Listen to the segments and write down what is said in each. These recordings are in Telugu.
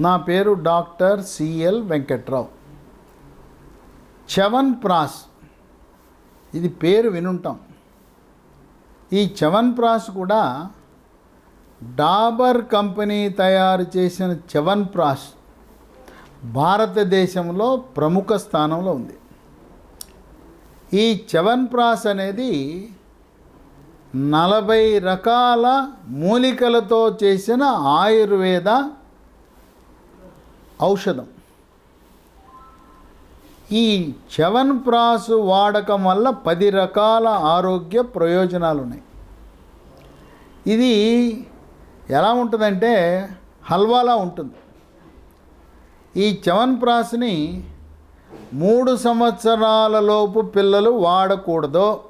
నా పేరు డాక్టర్ సిఎల్ వెంకట్రావు. చవన్ ప్రాస్. ఇది పేరు వినుంటాం. ఈ చవన్ ప్రాస్ కూడా డాబర్ కంపెనీ తయారు చేసిన చవన్ ప్రాస్ భారతదేశంలో ప్రముఖ స్థానంలో ఉంది. ఈ చవన్ ప్రాస్ అనేది నలభై రకాల మూలికలతో చేసిన ఆయుర్వేద ఔషధం. ఈ చవన్ ప్రాసు వాడకం వల్ల పది రకాల ఆరోగ్య ప్రయోజనాలు ఉన్నాయి ఇది ఎలా ఉంటుందంటే హల్వాలా ఉంటుంది. ఈ చవన్ ప్రాస్ని మూడు సంవత్సరాలలోపు పిల్లలు వాడకూడదు.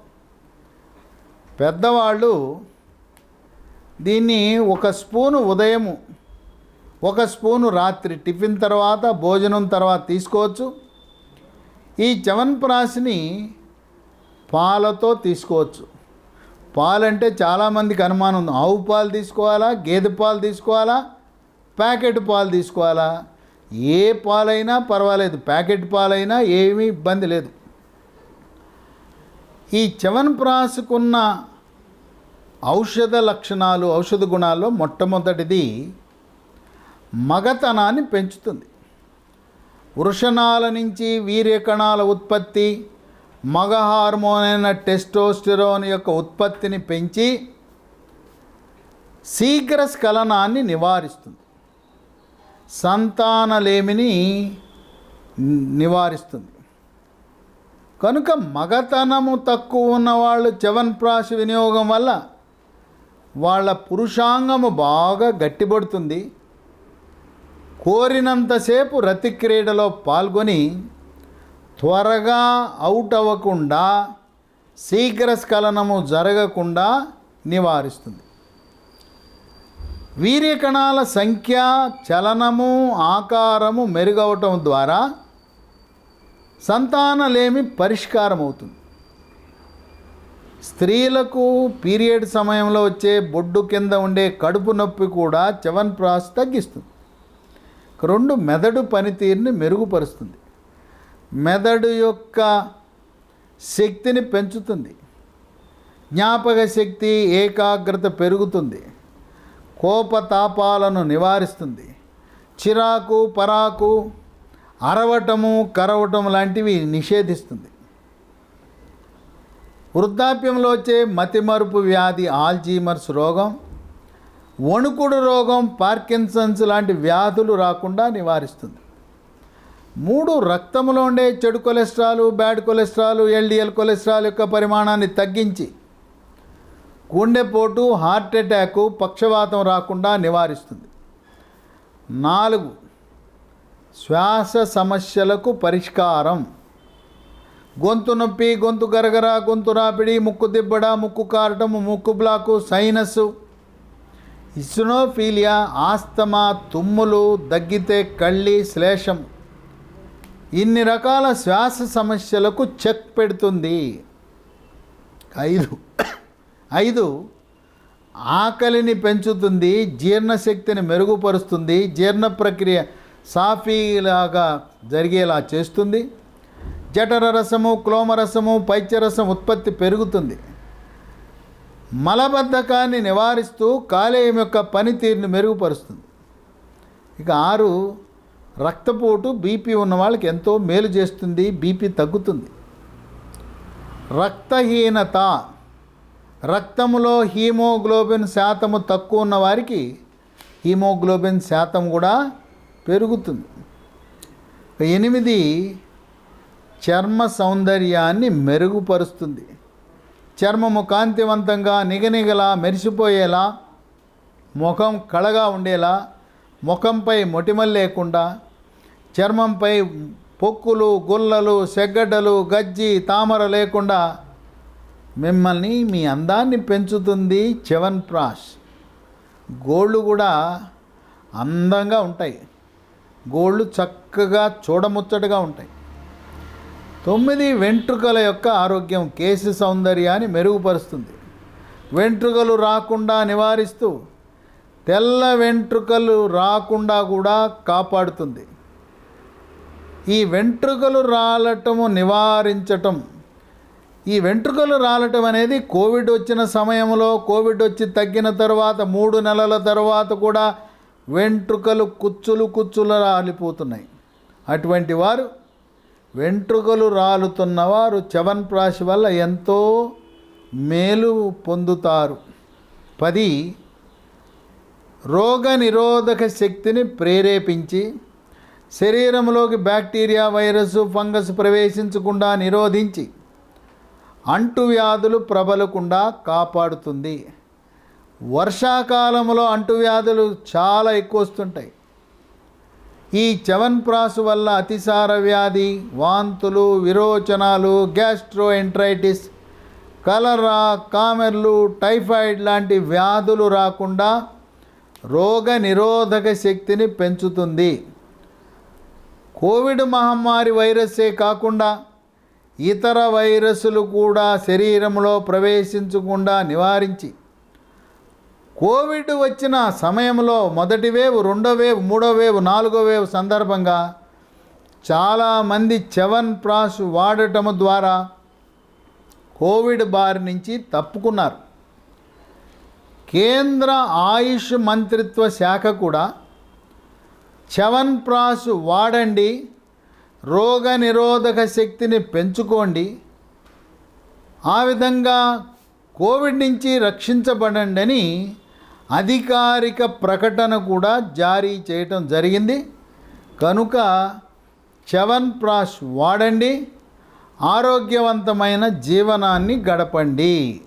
పెద్దవాళ్ళు దీన్ని ఒక స్పూను ఉదయము ఒక స్పూను రాత్రి టిఫిన్ తర్వాత భోజనం తర్వాత తీసుకోవచ్చు. ఈ చవన్ప్రాస్ని పాలతో తీసుకోవచ్చు. పాలంటే చాలామందికి అనుమానం ఉంది. ఆవు పాలు తీసుకోవాలా? గేదె పాలు తీసుకోవాలా? ప్యాకెట్ పాలు తీసుకోవాలా? ఏ పాలైనా పర్వాలేదు. ప్యాకెట్ పాలైనా ఏమీ ఇబ్బంది లేదు. ఈ చవన్ప్రాస్కున్న ఔషధ లక్షణాలు ఔషధ గుణాల్లో మొట్టమొదటిది మగతనాన్ని పెంచుతుంది. వృషణాల నుంచి వీర్యకణాల ఉత్పత్తి మగ హార్మోన్ అయిన టెస్టోస్టిరోన్ యొక్క ఉత్పత్తిని పెంచి శీఘ్ర స్ఖలనాన్ని నివారిస్తుంది. సంతానలేమిని నివారిస్తుంది. కనుక మగతనము తక్కువ ఉన్నవాళ్ళు చవన్ప్రాశ వినియోగం వల్ల వాళ్ళ పురుషాంగము బాగా గట్టిపడుతుంది. కోరినంతసేపు రతి క్రీడలో పాల్గొని త్వరగా అవుట్ అవ్వకుండా శీఘ్రస్ఖలనము జరగకుండా నివారిస్తుంది. వీర్యకణాల సంఖ్య చలనము ఆకారము మెరుగవటం ద్వారా సంతానలేమి పరిష్కారం అవుతుంది స్త్రీలకు పీరియడ్ సమయంలో వచ్చే బొడ్డు కింద ఉండే కడుపు నొప్పి కూడా చవన్ ప్రాస్ తగ్గిస్తుంది. రెండు మెదడు పనితీరుని మెరుగుపరుస్తుంది. మెదడు యొక్క శక్తిని పెంచుతుంది. జ్ఞాపక శక్తి ఏకాగ్రత పెరుగుతుంది. కోపతాపాలను నివారిస్తుంది. చిరాకు పరాకు అరవటము కరవటం లాంటివి నిషేధిస్తుంది. వృద్ధాప్యంలో వచ్చే మతిమరుపు వ్యాధి ఆల్జీమర్స్ రోగం వణుకుడు రోగం పార్కిన్సన్స్ లాంటి వ్యాధులు రాకుండా నివారిస్తుంది. మూడు రక్తంలో ఉండే చెడు cholesterol bad cholesterol LDL cholesterol యొక్క పరిమాణాన్ని తగ్గించి గుండెపోటు హార్ట్ అటాక్ పక్షవాతం రాకుండా నివారిస్తుంది. నాలుగు శ్వాస సమస్యలకు పరిష్కారం. గొంతు నొప్పి గొంతు గరగర గొంతు రాపిడి ముక్కు దిబ్బడ ముక్కు కారటం ముక్కు బ్లాకు సైనస్సు ఇస్నోఫీలియా ఆస్తమా తుమ్ములు దగ్గితే కళ్ళి శ్లేషం. ఇన్ని రకాల శ్వాస సమస్యలకు చెక్ పెడుతుంది. ఐదు. ఐదు. ఆకలిని పెంచుతుంది జీర్ణశక్తిని మెరుగుపరుస్తుంది జీర్ణ ప్రక్రియ సాఫీలాగా జరిగేలా చేస్తుంది. జఠర రసము క్లోమరసము పైత్యరసం ఉత్పత్తి పెరుగుతుంది. మలబద్ధకాన్ని నివారిస్తూ కాలేయం యొక్క పనితీరుని మెరుగుపరుస్తుంది. ఇక ఆరు రక్తపోటు బీపీ ఉన్న వాళ్ళకి ఎంతో మేలు చేస్తుంది బీపీ తగ్గుతుంది. రక్తహీనత రక్తంలో హీమోగ్లోబిన్ శాతము తక్కువ ఉన్న వారికి హీమోగ్లోబిన్ శాతం కూడా పెరుగుతుంది. ఎనిమిది చర్మ సౌందర్యాన్ని మెరుగుపరుస్తుంది. చర్మము కాంతివంతంగా నిగనిగలా మెరిసిపోయేలా ముఖం కళగా ఉండేలా ముఖంపై మొటిమలు లేకుండా చర్మంపై పొక్కులు గుల్లలు సెగ్గడ్డలు గజ్జి తామర లేకుండా మిమ్మల్ని మీ అందాన్ని పెంచుతుంది చెవన్ ప్రాష్. గోళ్ళు కూడా అందంగా ఉంటాయి. గోళ్ళు చక్కగా చూడముచ్చటగా ఉంటాయి. తొమ్మిది వెంట్రుకల యొక్క ఆరోగ్యం కేసు సౌందర్యాన్ని మెరుగుపరుస్తుంది. వెంట్రుకలు రాకుండా నివారిస్తూ తెల్ల వెంట్రుకలు రాకుండా కూడా కాపాడుతుంది. ఈ వెంట్రుకలు రాలటము నివారించటం ఈ వెంట్రుకలు రాలటం అనేది కోవిడ్ వచ్చిన సమయంలో కోవిడ్ వచ్చి తగ్గిన తర్వాత మూడు నెలల తర్వాత కూడా వెంట్రుకలు కుచ్చులు కుచ్చులు రాలిపోతున్నాయి. అటువంటి వారు వెంట్రుకలు రాలుతున్నవారు చవన్ప్రాశి వల్ల ఎంతో మేలు పొందుతారు. పది రోగ నిరోధక శక్తిని ప్రేరేపించి శరీరంలోకి బ్యాక్టీరియా వైరస్ ఫంగస్ ప్రవేశించకుండా నిరోధించి అంటువ్యాధులు ప్రబలకుండా కాపాడుతుంది. వర్షాకాలంలో అంటువ్యాధులు చాలా ఎక్కువ వస్తుంటాయి. ఈ చవన్ప్రాసు వల్ల అతిసార వ్యాధి వాంతులు విరోచనాలు గ్యాస్ట్రోఎంట్రైటిస్ కలరా కామెర్లు టైఫాయిడ్ లాంటి వ్యాధులు రాకుండా రోగ నిరోధక శక్తిని పెంచుతుంది. కోవిడ్ మహమ్మారి వైరస్సే కాకుండా ఇతర వైరస్లు కూడా శరీరంలో ప్రవేశించకుండా నివారించి కోవిడ్ వచ్చిన సమయంలో మొదటి వేవ్ రెండో వేవ్ మూడో వేవ్ నాలుగో వేవ్ సందర్భంగా చాలామంది చవన్ ప్రాస్ వాడటం ద్వారా కోవిడ్ బారి నుంచి తప్పుకున్నారు. కేంద్ర ఆయుష్ మంత్రిత్వ శాఖ కూడా చవన్ ప్రాస్ వాడండి రోగ నిరోధక శక్తిని పెంచుకోండి ఆ విధంగా కోవిడ్ నుంచి రక్షించబడండి అని అధికారిక ప్రకటన కూడా జారీ చేయటం జరిగింది. కనుక చవన్ ప్రాష్ వాడండి. ఆరోగ్యవంతమైన జీవనాన్ని గడపండి.